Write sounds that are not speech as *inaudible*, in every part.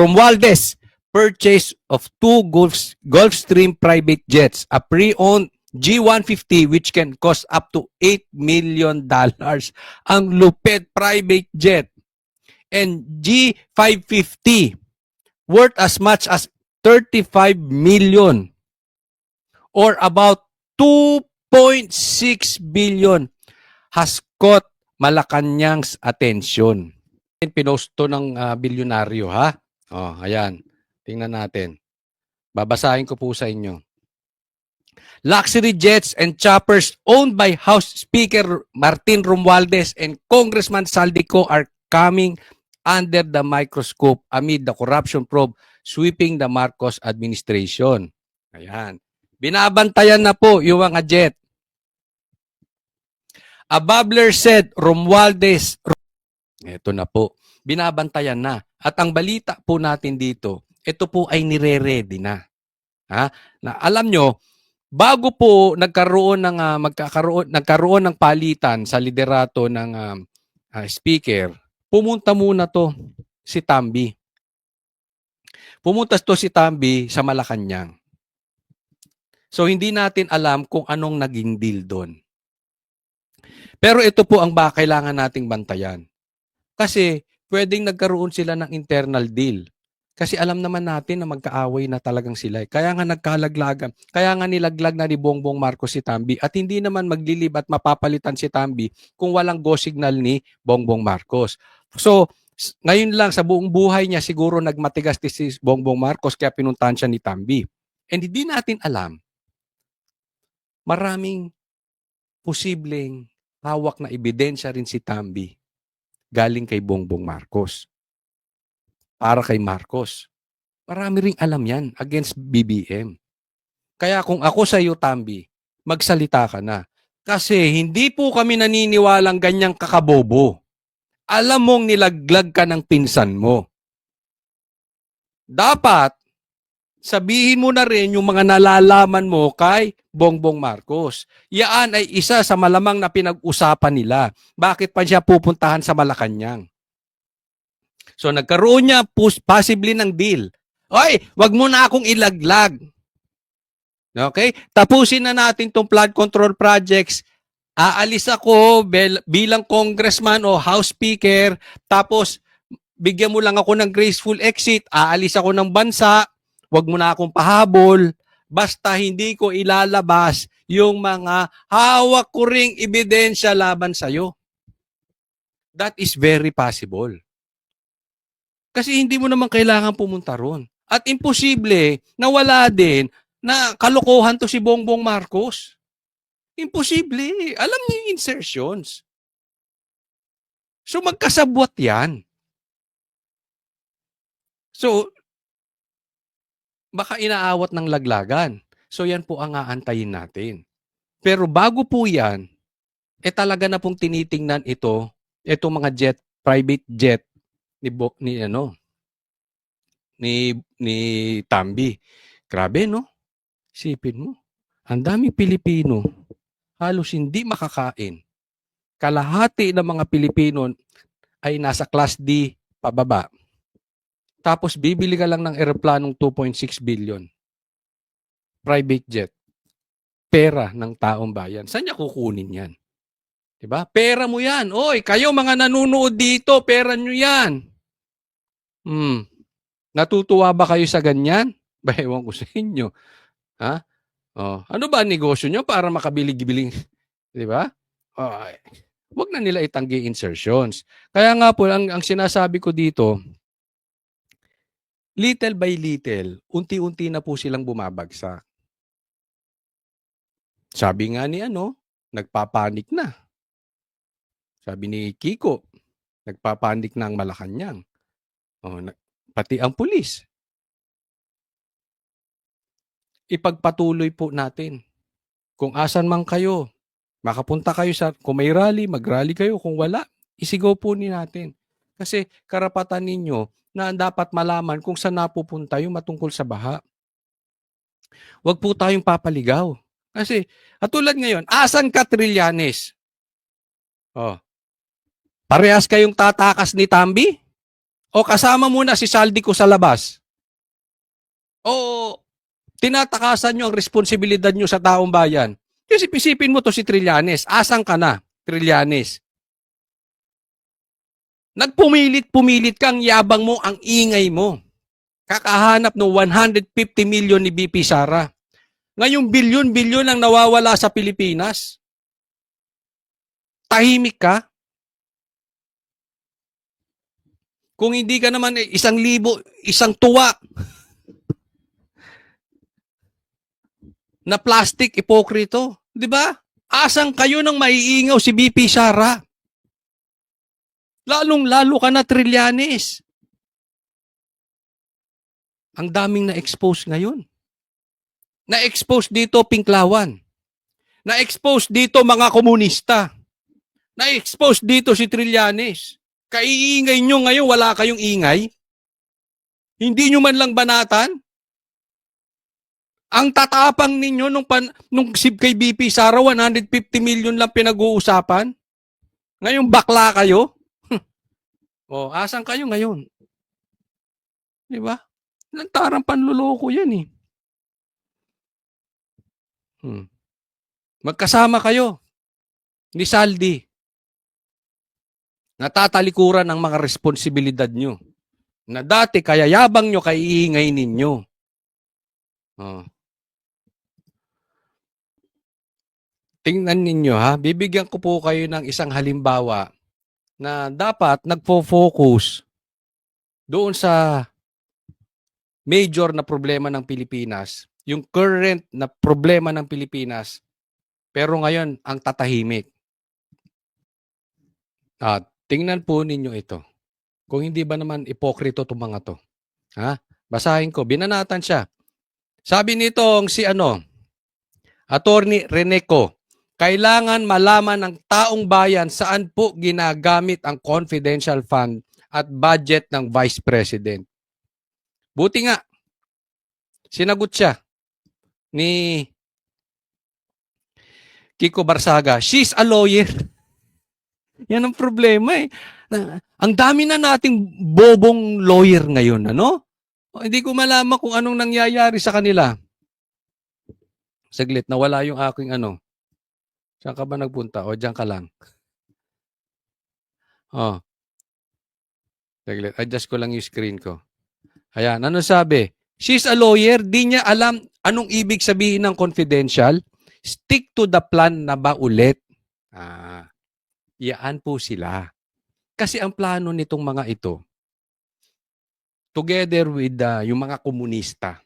Romualdez, purchase of two Gulf, Gulfstream private jets, a pre-owned G150 which can cost up to 8 million dollars. Ang lupit private jet. And G550 worth as much as 35 million or about 2.6 billion has caught Malacanang's attention. Pinost ng ah, bilyonaryo ha. Oh, ayan. Tingnan natin. Babasahin ko po sa inyo. Luxury jets and choppers owned by House Speaker Martin Romualdez and Congressman Saldico are coming under the microscope amid the corruption probe sweeping the Marcos administration. Ayan. Binabantayan na po yung mga jet. A bubbler said Romualdez ito na po. Binabantayan na. At ang balita po natin dito, ito po ay nire-ready na. Ha? Na alam nyo, bago po nagkaroon ng ah, magkakaroon nagkaroon ng palitan sa liderato ng ah, ah, speaker, pumunta muna to si Tambi. Pumunta to si Tambi sa Malacanang. So hindi natin alam kung anong naging deal doon. Pero ito po ang ba kailangan nating bantayan. Kasi pwedeng nagkaroon sila ng internal deal. Kasi alam naman natin na magkaaway na talagang sila. eh. Kaya nga nagkalaglagan. Kaya nga nilaglag na ni Bongbong Marcos si Tambi. At hindi naman maglilib at mapapalitan si Tambi kung walang go signal ni Bongbong Marcos. So, ngayon lang sa buong buhay niya siguro nagmatigas si Bongbong Marcos kaya pinuntahan siya ni Tambi. And hindi natin alam, maraming posibleng hawak na ebidensya rin si Tambi galing kay Bongbong Marcos. Para kay Marcos. Marami ring alam yan against BBM. Kaya kung ako sa iyo, Tambi, magsalita ka na. Kasi hindi po kami naniniwalang ganyang kakabobo. Alam mong nilaglag ka ng pinsan mo. Dapat, sabihin mo na rin yung mga nalalaman mo kay Bongbong Marcos. Yaan ay isa sa malamang na pinag-usapan nila. Bakit pa siya pupuntahan sa Malacanang? So nagkaroon niya pos- possibly ng deal. Oy, wag mo na akong ilaglag. Okay? Tapusin na natin tong flood control projects. Aalis ako bilang congressman o house speaker. Tapos, bigyan mo lang ako ng graceful exit. Aalis ako ng bansa. Wag mo na akong pahabol. Basta hindi ko ilalabas yung mga hawak ko ring ebidensya laban sa'yo. That is very possible. Kasi hindi mo naman kailangan pumunta ron. At imposible na wala din na kalokohan to si Bongbong Marcos. Imposible. Alam niyo yung insertions. So magkasabwat yan. So, baka inaawat ng laglagan. So yan po ang aantayin natin. Pero bago po yan, eh talaga na pong tinitingnan ito, itong mga jet, private jet ni Bo, ni ano ni ni Tambi. Grabe no? Sipin mo. Ang dami Pilipino halos hindi makakain. Kalahati ng mga Pilipino ay nasa class D pababa. Tapos bibili ka lang ng eroplanong 2.6 billion. Private jet. Pera ng taong bayan. Saan niya kukunin yan? 'Di ba? Pera mo yan. Oy, kayo mga nanonood dito, pera nyo yan. Hmm. Natutuwa ba kayo sa ganyan? *laughs* Ba, ewan ko sa inyo. Ha? Oh, ano ba negosyo nyo para makabili-gibiling? *laughs* Di ba? Oh, wag na nila itanggi insertions. Kaya nga po, ang, ang sinasabi ko dito, little by little, unti-unti na po silang bumabagsak. Sabi nga ni ano, nagpapanik na. Sabi ni Kiko, nagpapanik na ang Malacanang. Oh, pati ang pulis. Ipagpatuloy po natin. Kung asan man kayo, makapunta kayo sa, kung may rally, mag-rally kayo. Kung wala, isigaw po ni natin. Kasi karapatan ninyo na dapat malaman kung saan napupunta yung matungkol sa baha. Huwag po tayong papaligaw. Kasi, atulad ngayon, asan ka Trillanes? Oh. Parehas kayong tatakas ni Tambi? O kasama muna si Saldi ko sa labas. O tinatakasan nyo ang responsibilidad nyo sa taong bayan. Kasi isipin mo to si Trillanes. Asang ka na, Trillanes? Nagpumilit-pumilit kang yabang mo, ang ingay mo. Kakahanap ng 150 million ni BP Sara. Ngayong bilyon-bilyon ang nawawala sa Pilipinas. Tahimik ka? Kung hindi ka naman eh, isang libo, isang tuwa *laughs* na plastic ipokrito. Di ba? Asang kayo nang maiingaw si BP Sara? Lalong-lalo ka na Trillanes. Ang daming na-expose ngayon. Na-expose dito Pinklawan. Na-expose dito mga komunista. Na-expose dito si Trillanes. Kaiingay nyo ngayon, wala kayong ingay? Hindi nyo man lang banatan? Ang tatapang ninyo nung, pan, nung sib kay BP Sara, 150 million lang pinag-uusapan? Ngayon bakla kayo? O, asan kayo ngayon? Di ba? Lantarang panluloko yan eh. Hmm. Magkasama kayo ni Saldi. Natatalikuran ang mga responsibilidad nyo. Na dati kaya yabang nyo kay iingay ninyo. Oh. Tingnan ninyo ha, bibigyan ko po kayo ng isang halimbawa na dapat nagfo-focus doon sa major na problema ng Pilipinas, yung current na problema ng Pilipinas, pero ngayon ang tatahimik. At tingnan po ninyo ito. Kung hindi ba naman ipokrito itong mga to. Ha? Basahin ko. Binanatan siya. Sabi nitong si ano, Attorney Reneco, kailangan malaman ng taong bayan saan po ginagamit ang confidential fund at budget ng Vice President. Buti nga, sinagot siya ni Kiko Barsaga, she's a lawyer. *laughs* Yan ang problema eh. Ang dami na nating bobong lawyer ngayon, ano? Hindi ko malaman kung anong nangyayari sa kanila. Saglit, nawala yung aking ano. Saan ka ba nagpunta? O, dyan ka lang. Oh. Saglit, adjust ko lang yung screen ko. Ayan, ano sabi? She's a lawyer, di niya alam anong ibig sabihin ng confidential. Stick to the plan na ba ulit? Ah, yaan po sila. Kasi ang plano nitong mga ito, together with uh, yung mga komunista,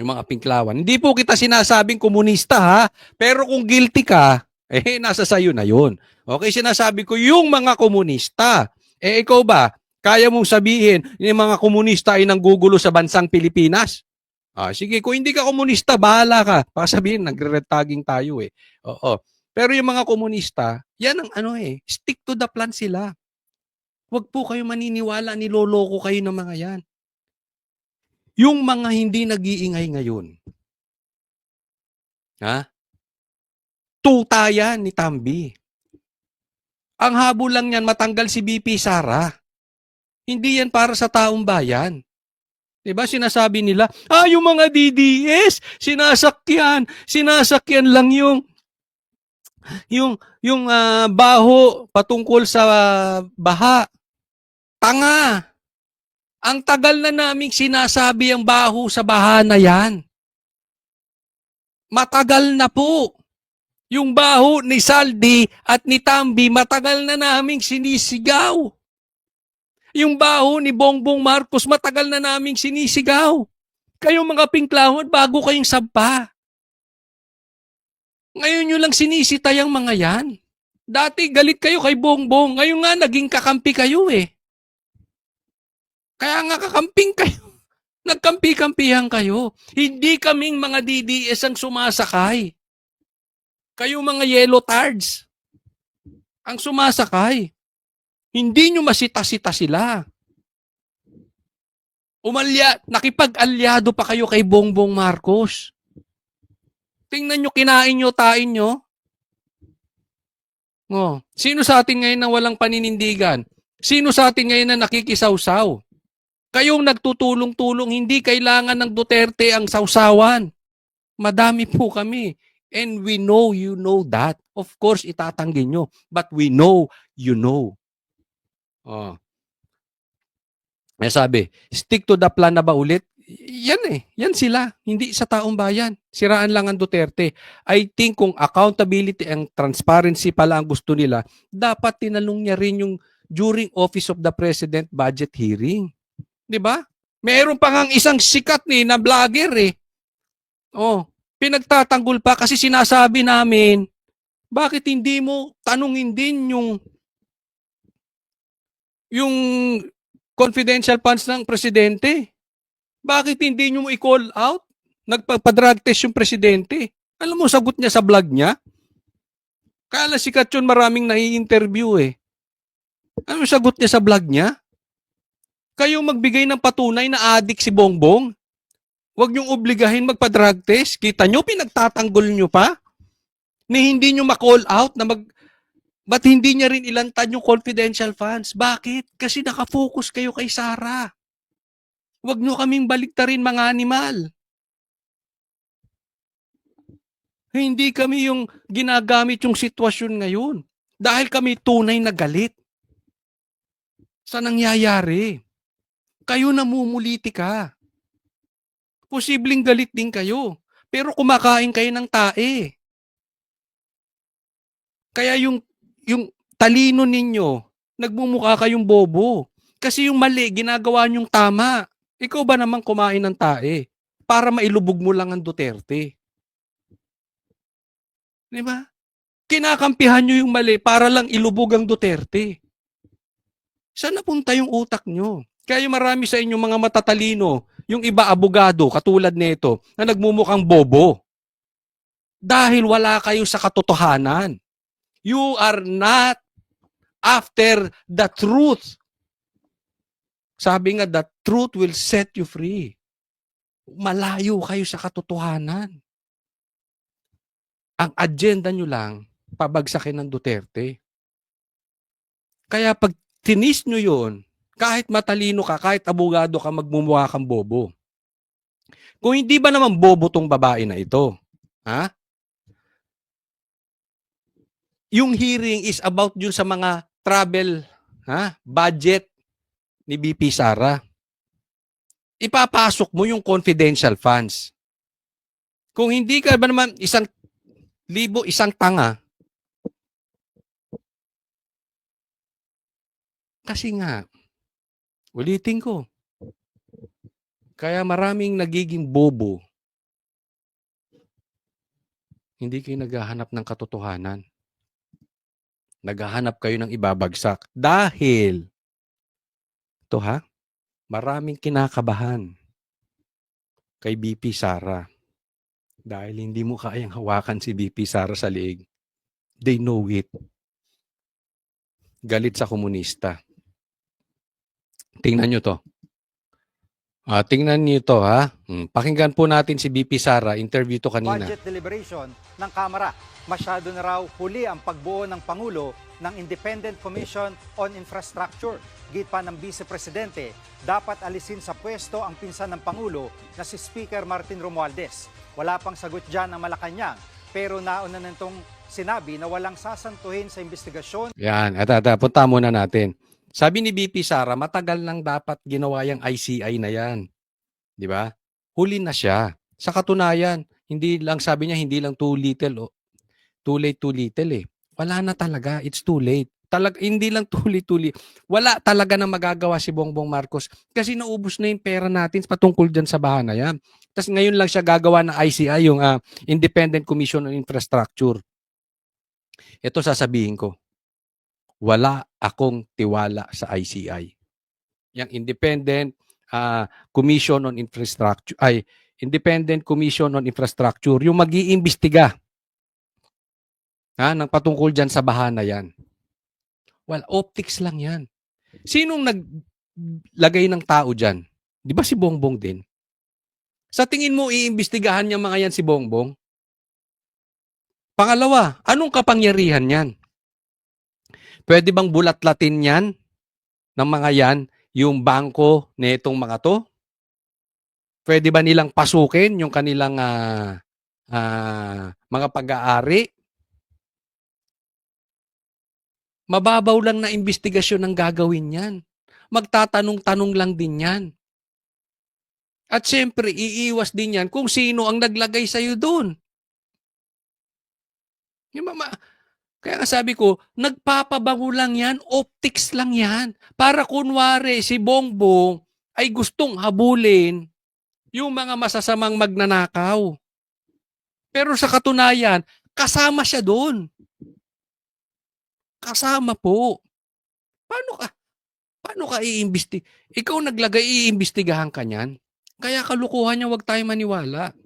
yung mga pinklawan. Hindi po kita sinasabing komunista ha, pero kung guilty ka, *laughs* eh nasa sayo na yun. Okay, sinasabi ko yung mga komunista. Eh ikaw ba, kaya mong sabihin yung mga komunista ay nanggugulo sa bansang Pilipinas? Ah, sige, kung hindi ka komunista, bahala ka. Baka sabihin, nagre-red tayo eh. Oo. Pero yung mga komunista, yan ang ano eh, stick to the plan sila. Huwag po kayo maniniwala, niloloko kayo ng mga yan. Yung mga hindi nag-iingay ngayon, ha? Tuta yan ni Tambi. Ang habol lang yan, matanggal si BP Sara. Hindi yan para sa taong bayan. 'Di ba sinasabi nila, ah yung mga DDS, sinasakyan, sinasakyan lang yung yung yung ah, baho patungkol sa baha. Tanga. Ang tagal na naming sinasabi ang baho sa baha na yan. Matagal na po. Yung baho ni Saldi at ni Tambi, matagal na naming sinisigaw. Yung baho ni Bongbong Marcos, matagal na naming sinisigaw. Kayong mga pinklahon, bago kayong sabpa. Ngayon nyo lang sinisita yung mga yan. Dati galit kayo kay Bongbong, ngayon nga naging kakampi kayo eh. Kaya nga kakamping kayo. *laughs* Nagkampi-kampihan kayo. Hindi kaming mga DDS ang sumasakay. Kayo mga yellow tards ang sumasakay. Hindi nyo masita-sita sila. Umalya, nakipag-alyado pa kayo kay Bongbong Marcos. Tingnan nyo, kinain nyo, tain nyo. Oh, sino sa atin ngayon na walang paninindigan? Sino sa atin ngayon na nakikisawsaw? Kayong nagtutulong-tulong, hindi kailangan ng Duterte ang sawsawan. Madami po kami. And we know you know that. Of course, itatanggi nyo. But we know you know. Oh. May sabi, stick to the plan na ba ulit? Yan eh. Yan sila. Hindi sa taong bayan. Siraan lang ang Duterte. I think kung accountability and transparency pala ang gusto nila, dapat tinanong niya rin yung during Office of the President budget hearing. 'Di ba? Meron pa ngang isang sikat ni na vlogger eh. Oh, pinagtatanggol pa kasi sinasabi namin, bakit hindi mo tanungin din yung yung confidential funds ng presidente? Bakit hindi nyo i-call out? Nagpapadrag test yung presidente. Alam mo, sagot niya sa vlog niya. Kala sikat yun, maraming nai-interview eh. Ano sagot niya sa vlog niya? Kayong magbigay ng patunay na adik si Bongbong. Huwag niyong obligahin magpa-drug test. Kita nyo, pinagtatanggol nyo pa. Ni hindi nyo ma-call out na mag... Ba't hindi niya rin ilantan yung confidential funds? Bakit? Kasi nakafocus kayo kay Sara. Huwag nyo kaming baliktarin mga animal. Hindi kami yung ginagamit yung sitwasyon ngayon. Dahil kami tunay na galit sa nangyayari. Kayo namumuliti ka. Posibleng galit din kayo. Pero kumakain kayo ng tae. Kaya yung, yung talino ninyo, nagmumukha kayong bobo. Kasi yung mali, ginagawa niyong tama. Ikaw ba naman kumain ng tae? Para mailubog mo lang ang Duterte. Di ba? Kinakampihan nyo yung mali para lang ilubog ang Duterte. Saan napunta yung utak nyo? Kaya yung marami sa inyo mga matatalino, yung iba abogado, katulad nito, na nagmumukhang bobo. Dahil wala kayo sa katotohanan. You are not after the truth. Sabi nga, the truth will set you free. Malayo kayo sa katotohanan. Ang agenda nyo lang, pabagsakin ng Duterte. Kaya pag tinis nyo yun, kahit matalino ka, kahit abogado ka, magmumukha kang bobo. Kung hindi ba naman bobo tong babae na ito, ha? Yung hearing is about yun sa mga travel, ha? Budget ni BP Sara. Ipapasok mo yung confidential funds. Kung hindi ka ba naman isang libo, isang tanga, kasi nga, Ulitin ko. Kaya maraming nagiging bobo. Hindi kayo naghahanap ng katotohanan. Naghahanap kayo ng ibabagsak. Dahil, to ha, maraming kinakabahan kay BP Sara. Dahil hindi mo kayang hawakan si BP Sara sa liig. They know it. Galit sa komunista. Tingnan nyo to. Ah, tingnan niyo to ha. Hmm, Pakinggan po natin si BP Sara, interview to kanina. budget deliberation ng Kamara. Masyado na raw huli ang pagbuo ng Pangulo ng Independent Commission on Infrastructure. Git pa ng Vice Presidente, dapat alisin sa pwesto ang pinsan ng Pangulo na si Speaker Martin Romualdez. Wala pang sagot dyan ng Malacanang, pero nauna na nitong sinabi na walang sasantuhin sa investigasyon Yan, at, at punta muna natin. Sabi ni BP Sara, matagal nang dapat ginawa yung ICI na yan. Di ba? Huli na siya. Sa katunayan, hindi lang sabi niya, hindi lang too little, o too late, too little eh. Wala na talaga. It's too late. Talag, hindi lang *laughs* too late, too late. Wala talaga na magagawa si Bongbong Marcos kasi naubos na yung pera natin patungkol dyan sa baha na yan. Tapos ngayon lang siya gagawa ng ICI, yung ah, Independent Commission on Infrastructure. Ito sasabihin ko wala akong tiwala sa ICI. Yung Independent ah, Commission on Infrastructure, ay, Independent Commission on Infrastructure, yung mag-iimbestiga ha, ng patungkol dyan sa bahana yan. Well, optics lang yan. Sinong naglagay ng tao dyan? Di ba si Bongbong din? Sa tingin mo, iimbestigahan niya mga yan si Bongbong? Pangalawa, anong kapangyarihan yan? Pwede bang bulat-latin yan? ng mga yan yung bangko netong mga to? Pwede ba nilang pasukin yung kanilang ah, ah, mga pag-aari? Mababaw lang na investigasyon ang gagawin yan. Magtatanong-tanong lang din yan. At siyempre, iiwas din yan kung sino ang naglagay sa'yo doon. Yung mama, kaya nga sabi ko, nagpapabango lang yan, optics lang yan. Para kunwari si Bongbong ay gustong habulin yung mga masasamang magnanakaw. Pero sa katunayan, kasama siya doon. Kasama po. Paano ka, paano ka iimbesti? Ikaw naglagay, iimbestigahan ka niyan. Kaya kalukuhan niya, wag tayo maniwala.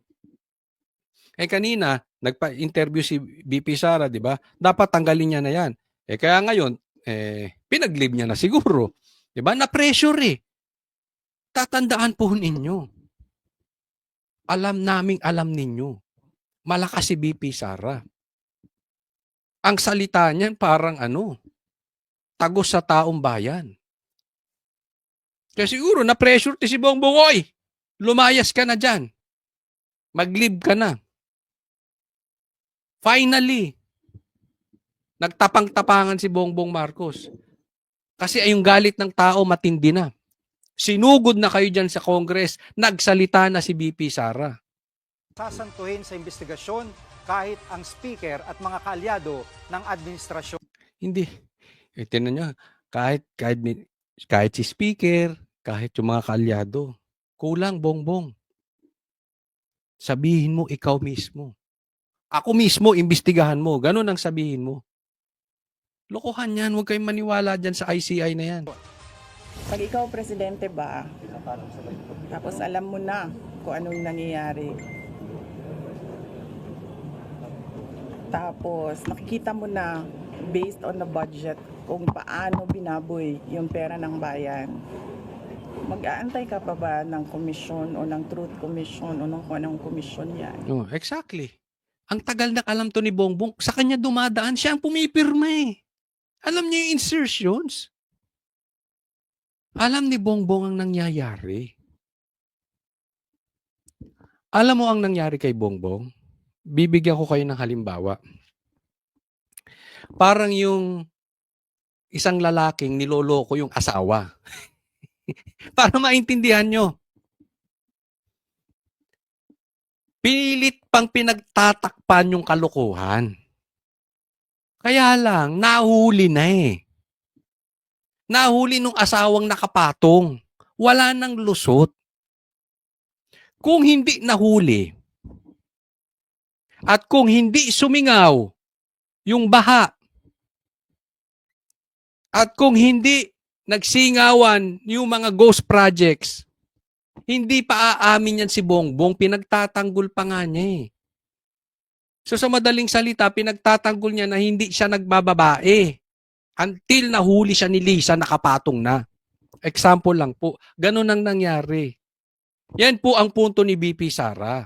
Eh kanina, nagpa-interview si BP Sara, di ba? Dapat tanggalin niya na yan. Eh kaya ngayon, eh, pinag-leave niya na siguro. Di ba? Na-pressure eh. Tatandaan po ninyo. Alam naming alam ninyo. Malakas si BP Sara. Ang salita niyan parang ano, tagos sa taong bayan. Kaya siguro na-pressure ti si Bongbong, oy, lumayas ka na dyan. Mag-leave ka na. Finally, nagtapang-tapangan si Bongbong Marcos. Kasi ay yung galit ng tao matindi na. Sinugod na kayo dyan sa Congress, nagsalita na si BP Sara. Sasantuhin sa investigasyon kahit ang speaker at mga kaalyado ng administrasyon. Hindi. Eh, tinan nyo, kahit, kahit, kahit si speaker, kahit yung mga kaalyado, kulang bongbong. Sabihin mo ikaw mismo. Ako mismo, imbestigahan mo. Ganun ang sabihin mo. Lokohan yan. Huwag kayong maniwala dyan sa ICI na yan. Pag ikaw presidente ba, tapos alam mo na kung anong nangyayari. Tapos nakikita mo na based on the budget kung paano binaboy yung pera ng bayan. Mag-aantay ka pa ba ng komisyon o ng truth commission o ng kung anong komisyon yan? Oh, exactly. Ang tagal na alam to ni Bongbong, sa kanya dumadaan, siya ang pumipirma eh. Alam niya yung insertions. Alam ni Bongbong ang nangyayari. Alam mo ang nangyari kay Bongbong? Bibigyan ko kayo ng halimbawa. Parang yung isang lalaking niloloko yung asawa. *laughs* Para maintindihan nyo. Pilit pang pinagtatakpan yung kalokohan. Kaya lang, nahuli na eh. Nahuli nung asawang nakapatong. Wala nang lusot. Kung hindi nahuli, at kung hindi sumingaw yung baha, at kung hindi nagsingawan yung mga ghost projects, hindi pa aamin yan si Bongbong, pinagtatanggol pa nga niya eh. So sa madaling salita, pinagtatanggol niya na hindi siya nagbababae until nahuli siya ni Lisa nakapatong na. Example lang po. Ganun ang nangyari. Yan po ang punto ni BP Sara.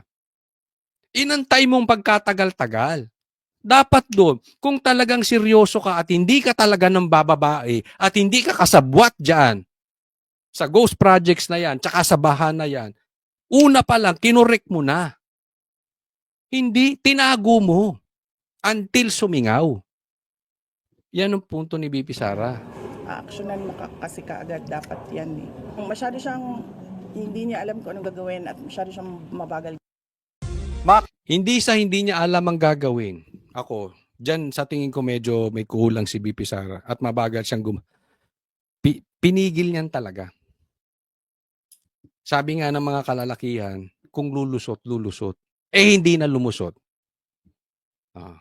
Inantay mong pagkatagal-tagal. Dapat doon, kung talagang seryoso ka at hindi ka talaga ng bababae at hindi ka kasabwat dyan sa ghost projects na yan, tsaka sa baha na yan, una pa lang, kinorek mo na. Hindi, tinago mo until sumingaw. Yan ang punto ni BP Sara. Actionan mo ka- kasi kaagad dapat yan eh. Kung masyado siyang hindi niya alam kung anong gagawin at masyado siyang mabagal Hindi sa hindi niya alam ang gagawin. Ako, dyan sa tingin ko medyo may kulang si BP Sara at mabagal siyang gum... Pi- pinigil niyan talaga. Sabi nga ng mga kalalakihan, kung lulusot, lulusot. Eh, hindi na lumusot. Ah.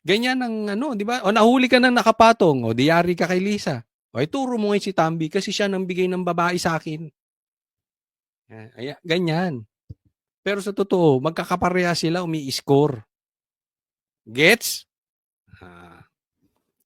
Ganyan ang ano, di ba? O nahuli ka ng nakapatong, o diyari ka kay Lisa. O ituro mo ngayon si Tambi kasi siya nang bigay ng babae sa akin. Ah, Ay, ganyan. Pero sa totoo, magkakapareha sila umi-score. Gets? Ah.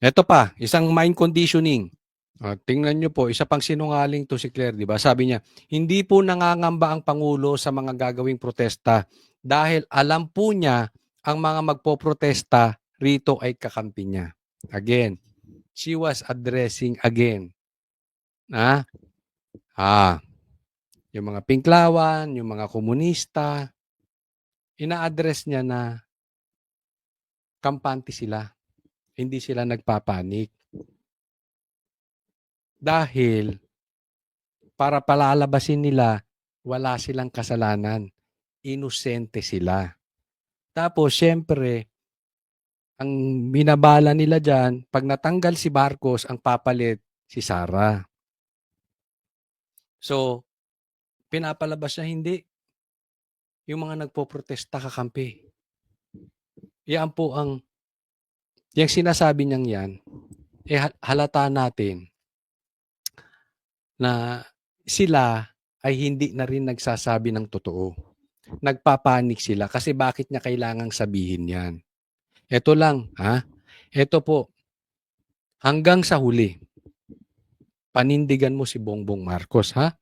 Ito pa, isang mind conditioning. Ah, tingnan nyo po, isa pang sinungaling to si Claire, di ba? Sabi niya, hindi po nangangamba ang Pangulo sa mga gagawing protesta dahil alam po niya ang mga magpoprotesta rito ay kakampi niya. Again, she was addressing again Na, ah, yung mga pinklawan, yung mga komunista, ina-address niya na kampante sila. Hindi sila nagpapanik. Dahil para palalabasin nila, wala silang kasalanan. Inosente sila. Tapos, syempre, ang binabala nila dyan, pag natanggal si Marcos, ang papalit si Sara. So, pinapalabas na hindi. Yung mga nagpo-protesta kakampi. Yan po ang, yung sinasabi niyang yan, eh hal- halata natin na sila ay hindi na rin nagsasabi ng totoo. Nagpapanik sila kasi bakit niya kailangang sabihin yan. Ito lang, ha? Ito po, hanggang sa huli, panindigan mo si Bongbong Marcos, ha?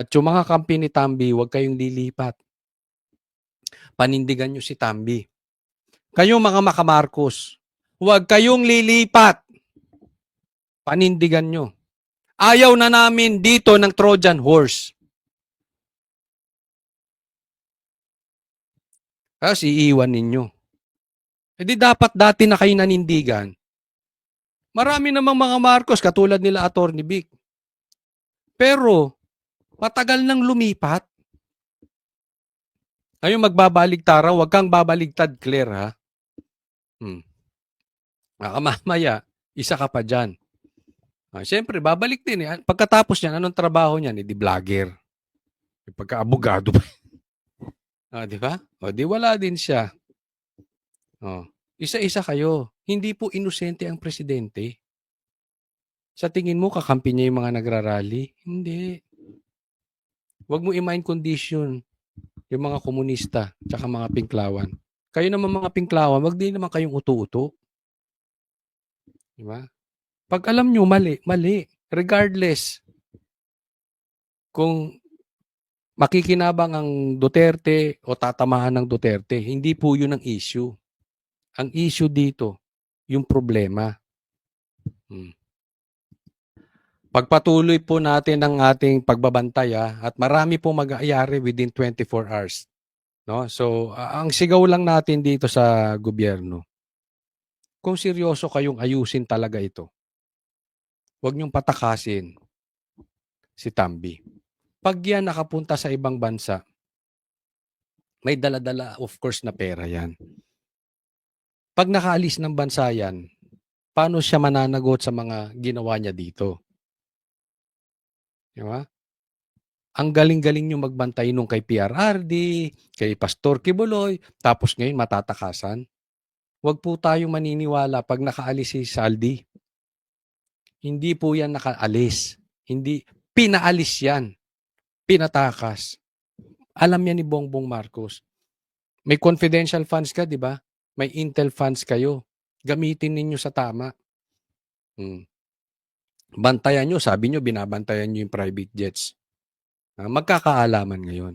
At yung mga kampi ni Tambi, huwag kayong lilipat. Panindigan nyo si Tambi. Kayong mga makamarcos, huwag kayong lilipat. Panindigan nyo. Ayaw na namin dito ng Trojan horse. Tapos iiwan ninyo. E di dapat dati na kayo nanindigan. Marami namang mga Marcos katulad nila Attorney Vic. Pero matagal nang lumipat. Ngayon magbabaligtara, huwag kang babaligtad, Claire, ha? Hmm. Baka mamaya, isa ka pa dyan. Ah, Siyempre, babalik din eh. Pagkatapos niyan, anong trabaho niyan? Eh, vlogger. Eh, Pagka-abogado pa. *laughs* ah, di ba? O, di wala din siya. Oh. Isa-isa kayo. Hindi po inosente ang presidente. Sa tingin mo, kakampi niya yung mga nagrarally? Hindi. Huwag mo i-mind condition yung mga komunista tsaka mga pinklawan. Kayo naman mga pinklawan, wag din naman kayong uto-uto. Di ba? Pag alam nyo, mali, mali. Regardless, kung makikinabang ang Duterte o tatamaan ng Duterte, hindi po yun ang issue. Ang issue dito, yung problema. Hmm. Pagpatuloy po natin ang ating pagbabantay ah, at marami po mag-aayari within 24 hours. No? So, ang sigaw lang natin dito sa gobyerno, kung seryoso kayong ayusin talaga ito, huwag niyong patakasin si Tambi. Pag yan nakapunta sa ibang bansa, may daladala of course na pera yan. Pag nakaalis ng bansa yan, paano siya mananagot sa mga ginawa niya dito? Di ba? Ang galing-galing nyo magbantay nung kay PRRD, kay Pastor Kibuloy, tapos ngayon matatakasan. Huwag po tayong maniniwala pag nakaalis si Saldi. Hindi po yan nakaalis. Hindi, pinaalis yan. Pinatakas. Alam yan ni Bongbong Marcos. May confidential funds ka, di ba? May intel funds kayo. Gamitin ninyo sa tama. Hmm. Bantayan nyo, sabi nyo, binabantayan nyo yung private jets. Ah, magkakaalaman ngayon.